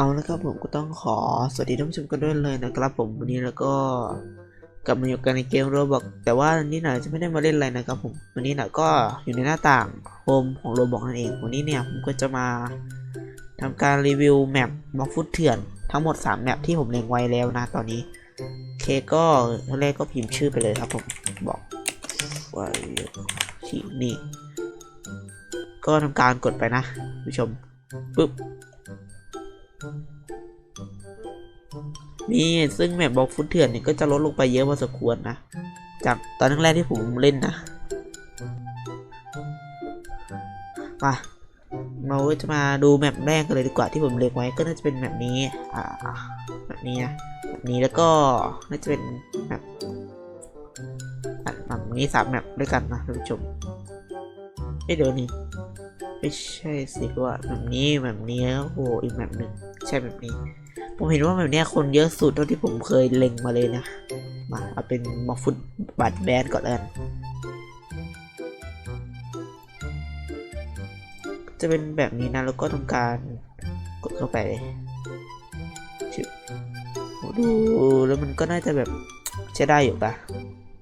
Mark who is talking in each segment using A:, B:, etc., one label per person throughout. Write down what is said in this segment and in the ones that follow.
A: เอาละครับผมก็ต้องขอสวัสดีท่านผู้ชมกันด้วยเลยนะครับผมวันนี้แล้วก็กลับมาอยู่กันในเกมโรบอกแต่ว่าวันนี้หน่อยจะไม่ได้มาเล่นอะไรนะครับผมวันนี้หน่อยก็อยู่ในหน้าต่างโฮมของโรบอกนั่นเองวันนี้เนี่ยผมก็จะมาทำการรีวิวแมปบล็อกฟุตเถื่อนทั้งหมด 3 แมปที่ผมเล็งไว้แล้วนะตอนนี้เคก็ท่แรกก็พิมพ์ชื่อไปเลยครับผมบอกไว้ที่นี่ก็ทำการกดไปนะผู้ชมปึ๊บ นี่ซึ่งแมปบล็อกฟุตเถื่อนเนี่ยก็จะลดลงไปเยอะพอสมควรนะ จากตอนแรกที่ผมเล่นนะมาเราจะมาดูแมปแรกกันเลยดีกว่าที่ผมเล็งไว้ก็น่าจะเป็นแมปนี้ อ่าแบบนี้นะแบบนี้แล้วก็น่าจะเป็นแมปแบบนี้สามแมปด้วยกันนะท่านผู้ชมเดี๋ยวนี้ ไม่ใช่สิว่าแบบนี้แบบนี้แล้วโอ้โหอีกแบบหนึ่งใช่แบบนี้ ผมเห็นว่าแบบเนี้ยคนเยอะสุดเท่าที่ผมเคยเล็งมาเลยนะ มาเอาเป็นมอฟุตบัตแบนก่อนแล้วกันจะเป็นแบบนี้นะแล้วก็ทำการกดเข้าไปเลยชิบโหดูแล้วมันก็น่าจะแบบใช้ได้อยู่ปะ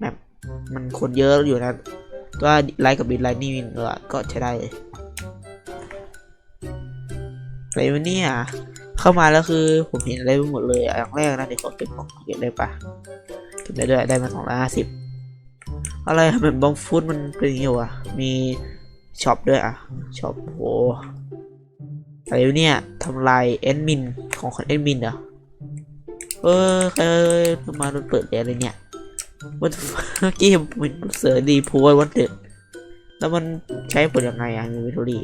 A: แบบมันคนเยอะอยู่นะว่าไลค์กับดิสไลค์นี่เออก็ใช้ได้เลย อะไรวะเนี่ย เข้ามาแล้วคือผมเห็นอะไรไปหมดเลยอย่างแรกนะเดี๋ยวขอเก็บของเก็บได้ปะเก็บได้ด้วยได้มาสองร้อยห้าสิบอะไรทำไมบองฟูดมันเป็นอย่างงี้วะมีช็อปด้วยอะช็อปโหอะไรวะเนี่ยทำลายแอดมินของคนแอดมินเหรอเออใครมาโดนเปิดอะไรเนี่ยวันเมื่อกี้มันเสือดีพูดวันเด็ดแล้วมันใช้ผลยังไงอะมีวิทอรี่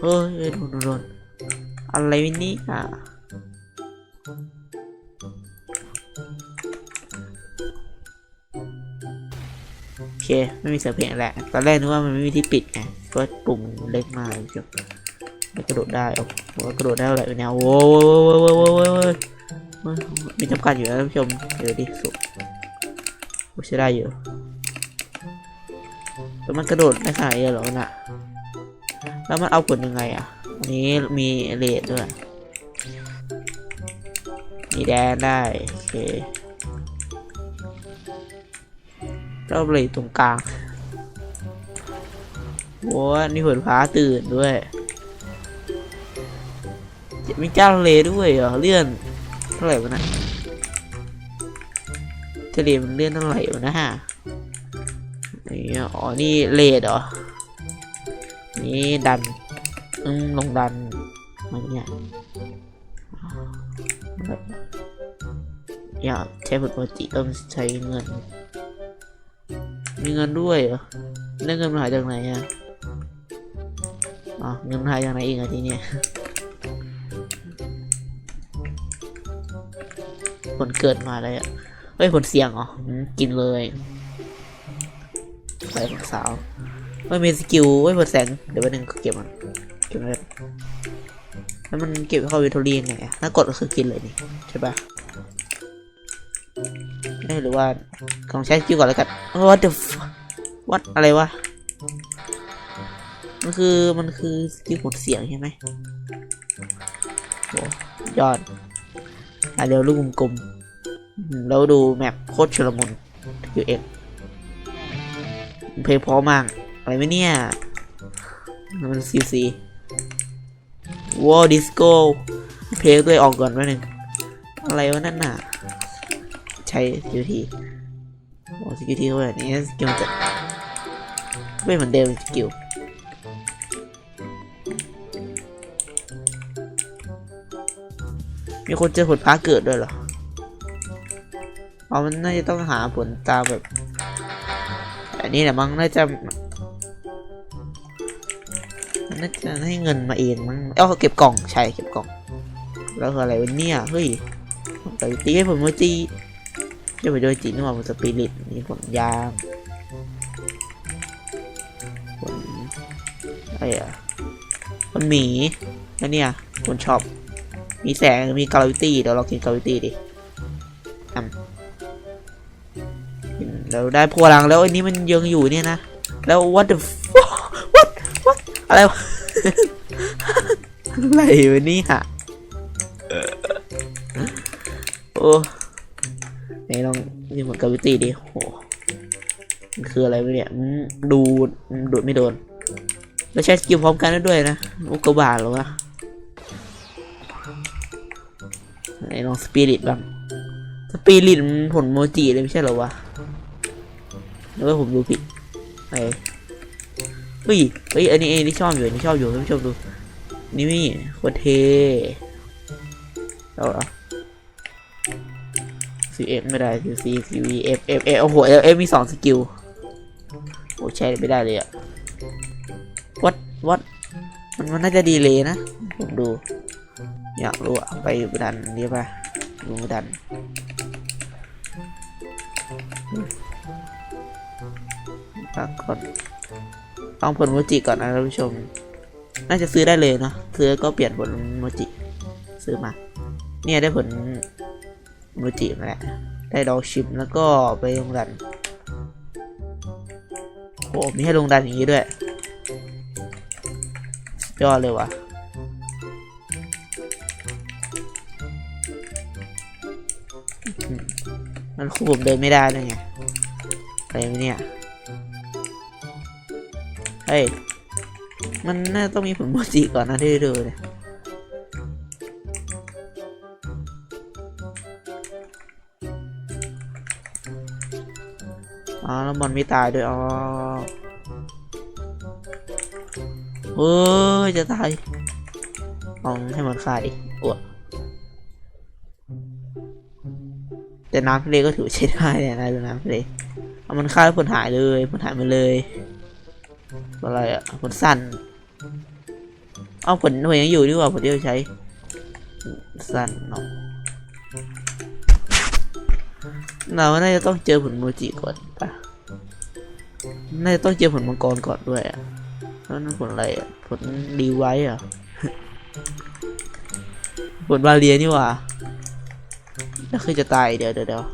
A: เฮ้ยโดนโดนอะไรวะนี่อะโอเค ไม่มีเสียงเพลงแหละ ตอนแรกนึกว่ามันไม่มีที่ปิดไงก็ปุ่มเล็กมากจบกระโดดได้โอ้โหกระโดดได้อะไรเนี่ยโว้โว้ยโว้ยโว้ยโว้ยโว้ยโว้ยมีจำกัดอยู่นะท่านผู้ชมเดี๋ยวดิสุดใช้ได้อยู่แล้วมันกระโดดได้ขนาดนี้เหรอน่ะ แล้วมันเอาผลยังไงอะ อันนี้มีเลดด้วย มีแดนได้ โอเคแล้วเลดตรงกลางโว้นี่ผลฟ้าตื่นด้วยมีเจ้าทะเลด้วยเหรอ เลื่อนเท่าไหร่วะนะทะเลมันเลื่อนเท่าไหร่วะนะฮะนี่อ๋อ นี่เลดเหรอ นี่ดันอืมลงดันมันเนี่ยอยากใช้ผลปกติต้องใช้เงิน มีเงินด้วยเหรอได้เงินมาหายจากไหนอะอ๋อเงินหายจากไหนเองอะทีเนี้ยผลเกิดมาเลยอะเฮ้ยผลเสียงเหรอกินเลยไปสาว ไม่มีสกิลไว้เปิดแสง เดี๋ยววันหนึ่งเก็บมันเก็บมันแล้วมันเก็บเข้าวิทอรียังไงถ้ากดก็คือกินเลยนี่ใช่ปะไม่หรือว่าลองใช้สกิลก่อนแล้วกัน what the f- what อะไรวะ มันคือมันคือสกิลหดเสียงใช่ไหมโอยอดอะเดี๋ยวลูกกลมๆแล้วดูแมปโคตรชุลมุนอยู่เอ็กเพลงพราะมาก อะไรไหมเนี่ย มันซีซีวอดิสโก้เพลงตัวเองออกก่อนไว้หนึ่งอะไรวะนั่นน่ะ ใช้สกิลทีโอ้สกิลทีเขาแบบนี้สกิลจะไม่เหมือนเดิมสกิลมีคนเจอผลฟ้าเกิดด้วยเหรออ๋อมันน่าจะต้องหาผลตามแบบ อันนี้แหละมั้งน่าจะ น่าจะให้เงินมาเองมั้งเอ้าเก็บกล่องใช่เก็บกล่อง แล้วคืออะไรวะเนี่ยเฮ้ยไปตีให้ผมโมจิจะไปโดยจีนึกว่ามันสปิริตนี่ผลยางผลอะไรอะผลหมีแล้วเนี่ยผลช็อปมีแสงมีกาลวิตี้เดี๋ยวเรากินกาลวิตี้ดิอืมเราได้พลังแล้วอันนี้มันยังอยู่เนี่ยนะ แล้ว what the fuck อะไรวะ อะไรวะนี่ยโอ้ไหนลองนี่หมือนกาวิตี้ดิโหมันคืออะไรวะเนี่ยดูดูดไม่โดน แล้วใช้สกิลพร้อมกันด้ด้วยนะอุกกาบาตหรอวะไหนลองสปิริตบ้างสปิริตมันผลโมจิเลยไม่ใช่หรอวะหรือว่าผมดูผิดไอ้ ฮ้ยเฮ้ยอันนี้อันนี้ชอบอยู่อันนี้ชอบอยู่ท่านผู้ชมดู นี่มีโคตรเทเอาเหรอซีเอฟไม่ได้ซีซีซีวีเอฟเอฟเอฟโอ้โหเอฟเอฟมีสองสกิลโอ้ใช้ไม่ได้เลยอะวัดวัดมันมันน่าจะดีเลยนะ ผมดู อยากรู้อะไปดันนี้ป่ะดูดันพักก่อน ต้องผลโมจิก่อนนะท่านผู้ชม น่าจะซื้อได้เลยเนาะซื้อก็เปลี่ยนผลโมจิ ซื้อมา เนี่ยได้ผลโมจิมาแล้วได้ดอกชิมแล้วก็ไปลงดันโหมีให้ลงดันอย่างนี้ด้วยยอดเลยว่ะมันคู่ผมเดินไม่ได้เลยไงอะไรเนี่ย เฮ้ย มันน่าต้องมีผลโมจิก่อนนะที่ด้ดูเนี่ยอ๋อแล้วมันไม่ตายด้วย อ๋อเฮ้ย จะตายลองให้มันฆ่าดิอ้วกแต่น้ำทะเลก็ถือใช้ได้เนี่ยนะดูน้ำทะเลเอามันฆ่าแล้วผลหายเลยผลหายไปเลย อะไรอะผลสั้นเอาผลหน่วยยังอยู่ดีกว่าผลที่เราใช้ สั้นเนาะเราน่าจะต้องเจอผลโมจิก่อนปะน่าจะต้องเจอผลมังกรก่อนด้วยอะแล้วนั่นผลอะไรอะผลดีไว้อะผลบาเลียนี่ว่าแล้วคือจะตายเดี๋ยวเดี๋ยวเดี๋ยว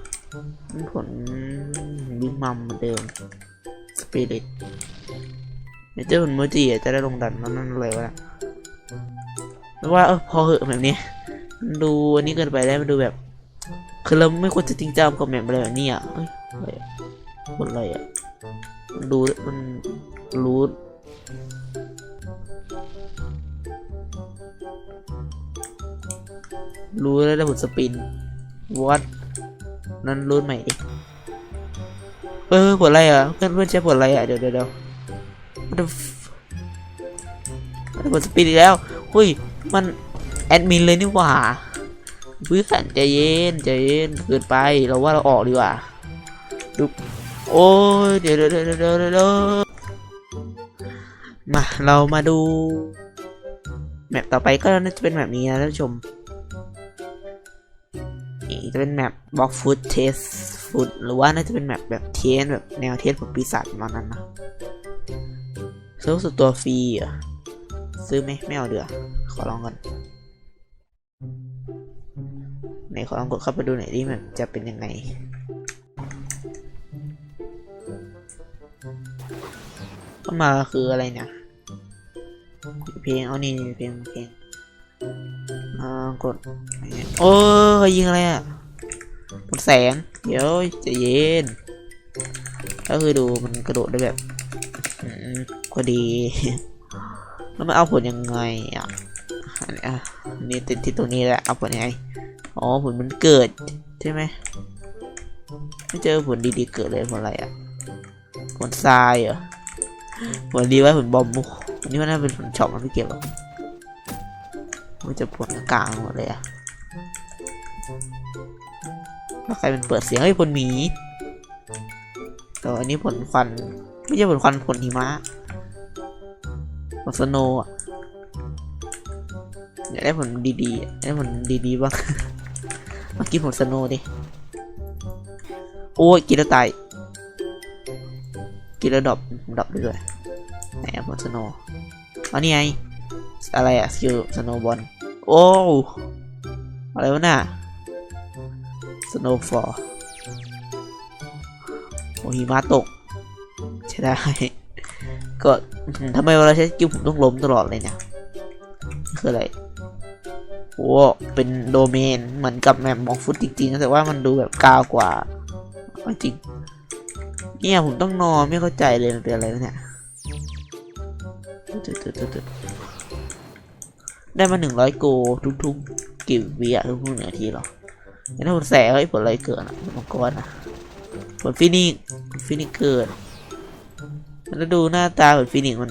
A: ผลวิมัมเหมือนเดิมสปิริต เดี๋ยวเจอผลโมจิอะจะได้ลงดันแล้วนั่นอะไรวะไม่ว่าเออพอเหอะแบบนี้มันดูอันนี้เกินไปแล้วมันดูแบบ คือเราไม่ควรจะจริงจังกับแบบอะไรแบบนี้อะเอ้ยอะไรอะผลอะไรอะมันดูมันรู้รู้แล้วได้ผลสปินวัดนั้นรู้ใหม่เออผลอะไรอะเพื่อนเพื่อนใช้ผลอะไรอะเดี๋ยวเดี๋ยว เดี๋ยว What the f- ได้ผลสปินอีกแล้ว หุ้ย มันแอดมินเลยนี่หว่าเพื่อนใจเย็นใจเย็นเกินไป เราว่าเราออกดีกว่าดูโอ้ยเดี๋ยวเดี๋ยวเดี๋ยวเดี๋ยวมา เรามาดู แมปต่อไปก็น่าจะเป็นแบบนี้นะท่านผู้ชมนี่จะเป็นแมปบล็อกฟุตเทสฟุตหรือว่าน่าจะเป็นแมปแบบเทสแบบแนวเทสของปีศาจประมาณนั้นนะ ซื้อสุดตัวฟรีอะซื้อไหมไม่เอาเดือขอลองก่อนไหนขอลองกดเข้าไปดูหน่อยดิมันจะเป็นยังไงเข้ามาคืออะไรเนี่ยเพลงเอานี่เพลงเพลงอ่ากดโอ้ยยิงอะไรอะหมดแสง เดี๋ยวจะเย็น ก็คือดูมันกระโดดได้แบบ อืมก็ดี แล้วมันเอาผลยังไงอะอันนี้อะนี่ติดที่ตรงนี้แหละเอาผลยังไง อ๋อผลมันเกิดใช่ไหมไม่เจอผลดีๆเกิดเลยผลอะไรอะผลทรายเหรอผลดีไว้ผลบอมโอ้โหอันนี้มันน่าเป็นผลช็อปมันไม่เกี่ยวหรอกมันจะผลกลางหมดเลยอะแล้วใครเป็นเปิดเสียงเฮ้ยผลหมีแต่อันนี้ผลควันไม่ใช่ผลควันผลหิมะ ผลสโนอะอยากได้ผลดีๆอยากได้ผลดีๆบ้างมากินผลสโนดิ โอ้ย กินแล้วตาย กินแล้วดรอปดรอปไปด้วยไหนอะผลสโนอ๋อนี่ไง อะไรอะสกิลสโนบอล โอ้อะไรวะน่ะสโนฟอร์โอ้หิมะตก ใช่ได้ ก็อื้อหือทำไมเวลาใช้สกิลผมต้องล้มตลอดเลยเนี่ยนี่คืออะไรโอ้เป็นโดเมน เหมือนกับแมปมองฟุตจริงๆนะแต่ว่ามันดูแบบกาวกว่าเอาจริง เนี่ยผมต้องนอนไม่เข้าใจเลยมันเป็นอะไรวะเนี่ยตึ๊ดๆๆๆได้มาหนึ่งร้อยโกทุกๆกี่วิอะทุกๆหนึ่งนาทีเหรอแล้วถ้าผลแสเฮ้ยผลอะไรเกิดอะมังกรอะผลฟินิกซ์ผลฟินิกซ์เกิด แล้วดูหน้าตาเหมือนฟินิกซ์มัน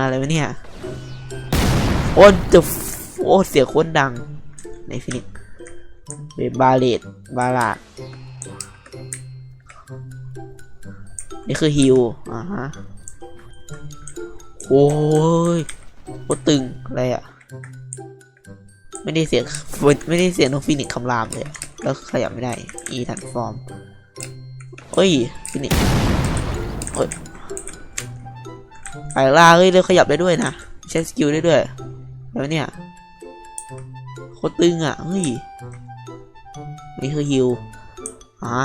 A: อะไรวะเนี่ยโอ้จะโอ้เสียงคตรดังในฟินิกซ์เบบาเลตบาลาดนี่คือฮิวอ่าฮะโอ้ยโคตรตึงอะไรอะไม่ได้เสียงไม่ได้เสียงนกฟินิกซ์คำรามเลยแล้วขยับไม่ได้อีทันฟอร์มเฮ้ยฟินิก ซ์ไปล่าเฮ้ยเร็วขยับได้ด้วยนะใช้สกิลได้ด้วยแล้วเนี่ยโคตรตึงอะเฮ้ยนี่คือฮิวอะ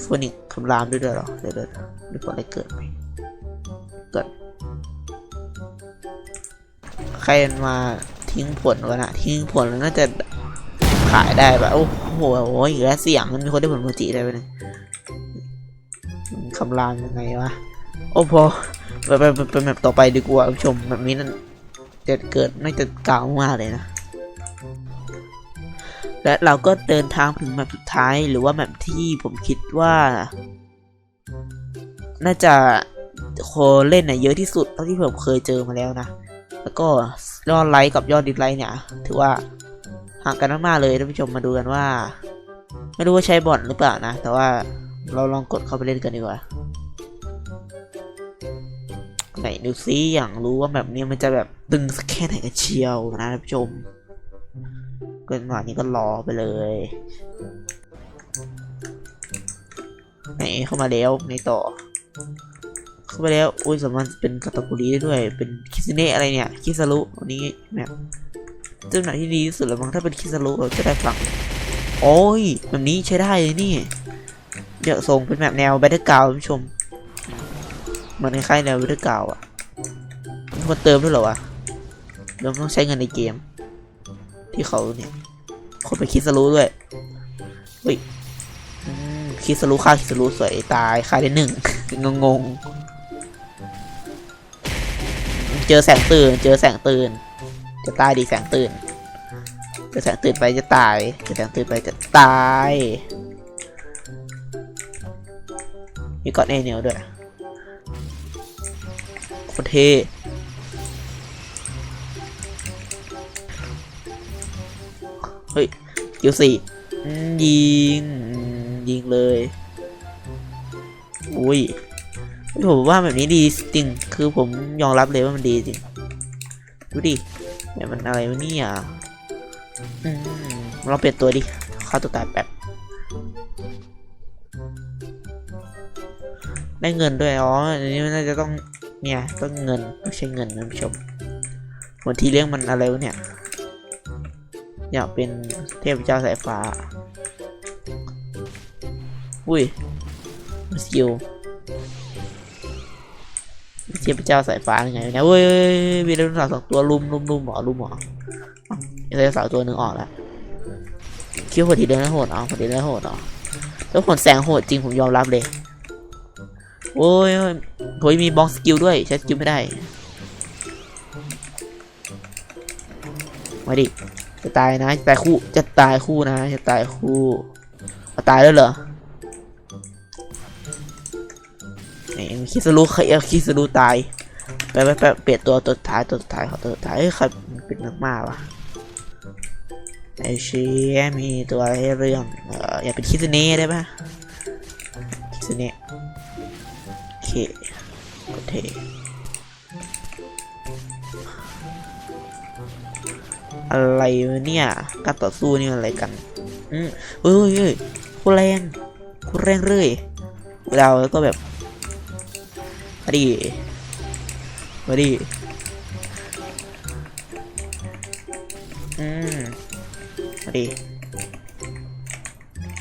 A: โฟนิกคำรามด้วยด้วยหรอเดี๋ยวเดี๋ยวเดี๋ยวอะไรเกิดไหมเกิดใครมาทิ้งผลวะนะทิ้งผลแล้วน่าจะขายได้ปะโอ้โหโอ้ยอีกแล้วเสียงมันมีคนได้ผลโมจิได้ไหมเนี่ย คำรามยังไงวะ โอ้พอไปไปไปไปแมปต่อไปดีกว่าคุณผู้ชมแบบนี้นั่นจะเกิดน่าจะกล่าวมากเลยนะ และเราก็เดินทางถึงแมปสุดท้ายหรือว่าแมปที่ผมคิดว่า น่าจะคนเล่นน่ะเยอะที่สุดเท่าที่ผมเคยเจอมาแล้วนะ แล้วก็ยอดไลค์กับยอดดิสไลค์เนี่ย ถือว่าห่างกันมากๆเลยท่านผู้ชมมาดูกันว่า ไม่รู้ว่าใช้บอทหรือเปล่านะ แต่ว่า เราลองกดเข้าไปเล่นกันดีกว่า ไหนดูซิอย่างรู้ว่าแบบนี้มันจะแบบตึงสักแค่ไหนกันเชียวนะท่านผู้ชมเกินมานี้ก็รอไปเลย ไหนเข้ามาแล้วในต่อ เข้ามาแล้วอุ้ยสามารถเป็นคาตากุรีได้ด้วย เป็นคิสเนะอะไรเนี่ย คิสารุอันนี้แบบเจ้าหนที่ดีที่สุดแล้วมั้งถ้าเป็นคิสารุเราจะได้ฟัง โอ้ยแบบนี้ใช้ได้เลยนี่ เดี๋ยวส่งเป็นแบบแนวแบทเทิลกราวท่านผู้ชม เหมือนคล้ายๆแนววิดีเก่าอะมีคนเติมด้วยเหรอวะเริ่มต้องใช้เงินในเกม ที่เขาเนี่ย คนไปคิดสรู้ด้วยเฮ้ยคิดสรู้ค่าคิดสรู้สวยตายค่าได้หนึ่งงงงๆเจอแสงตื่น เจอแสงตื่น จะตายดีแสงตื่นเจอแสงตื่นไปจะตายเจอแสงตื่นไปจะตาย มีกอดเอเนียลด้วยโคตรเท่เฮ้ยคิวสี่ยิง ยิงเลย อุ้ยผมว่าแบบนี้ดีจริง คือผมยอมรับเลยว่ามันดีจริง ดูดิแบบมันอะไรวะเนี่ยอืมลองเปลี่ยนตัวดิ เข้าตัวตายแบบ ได้เงินด้วย อ๋อ อันนี้น่าจะต้อง เนี่ย ต้องเงิน ไม่ใช่เงินนะผู้ชมเหมือนที่เลี้ยงมันอะไรวะเนี่ย อยากเป็นเทพเจ้าสายฟ้า อุ้ยมาสกิลเทพเจ้าสายฟ้ายังไงเนี่ยเว้ยมีไดโนเสาร์สองตัวลุมลุมลุมหมอลุมหมอไดโนเสาร์ตัวหนึ่งออกแล้วคิดว่าพอดีเดินโหดอ๋อพอดีเดินโหดอ๋อแล้วผลแสงโหดจริงผมยอมรับเลย โอ้ยโอ้ยมีบล็อกสกิลด้วยใช้สกิลไม่ได้ มาดิ จะตายนะ จะตายคู่ จะตายคู่นะ จะตายคู่เอาตายแล้วเหรอไหนคิสรูใครเอคิสรูตาย ไปไปไปเปลี่ยนตัวตัวท้ายตัวท้ายขอตัวท้ายเฮ้ใครเป็นนักมาวะไอเชียมีตัวอะไรเรื่อง เอ่ออยากเป็นคิสเน่ได้ปะคิสเน่ อเคโอเคอะไรเนี่ยการต่อสู้นี่อะไรกัน อืมเฮ้ยเฮ้ยคตรแรงคตรแรงเลยเราแล้วก็แบบมาดิมาดิอืมมาดิ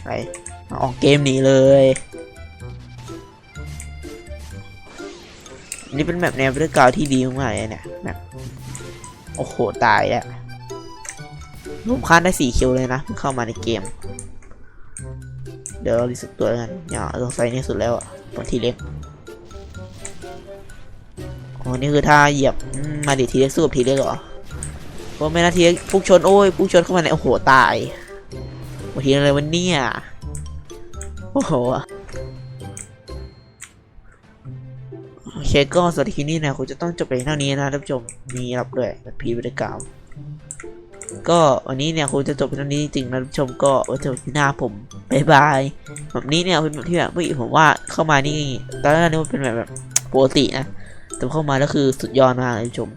A: ไปอออกเกมหนีเลย นนี้เป็นแบบแนวเรื่องกาวที่ดีมากเลยเนี่ยแบบโอ้โห ตายแล้วผมคาดได้สี่คิวเลยนะเพิ่งเข้ามาในเกม เดี๋ยวเรารีสึกตัวกันอย่าต้องใส่นี่สุดแล้วอะตอนทีเล็กอ๋อนี่คือถ้าเหยียบมาดิทีเล็กสู้กับทีเล็กเหรอเพราะไม่นาทีเล็กพุ่งชนโอ้ยพุ่งชนเข้ามาในโอ้โหตายโอ้ทีอะไรวันเนี้อะโอ้โห เคก็สำหรับคลิปนี้นะคุณจะต้องจบไปเท่านี้นะท่านผู้ชมมีรับด้วยแบบพีบริกรรมก็วันนี้เนี่ยคุณจะจบไปเท่านี้จริงๆนะท่านผู้ชมก็ไว้เจอกันที่หน้าผมบายบายแบบนี้เนี่ยเป็นแบบที่แบบเฮ้ยผมว่าเข้ามานี่ตอนแรกนึกว่าเป็นแบบแบบปกตินะแต่เข้ามาแล้วคือสุดยอดมากเลยท่านผู้ชม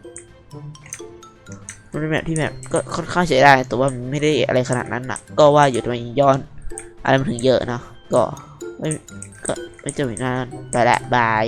A: มันเป็นแบบที่แบบก็ค่อนข้างใช้ได้แต่ว่ามันไม่ได้อะไรขนาดนั้นนะก็ว่าอยู่ทำไมย้อนอะไรมันถึงเยอะเนาะก็ไม่ก็ไม่เจอกันหน้าไปละบาย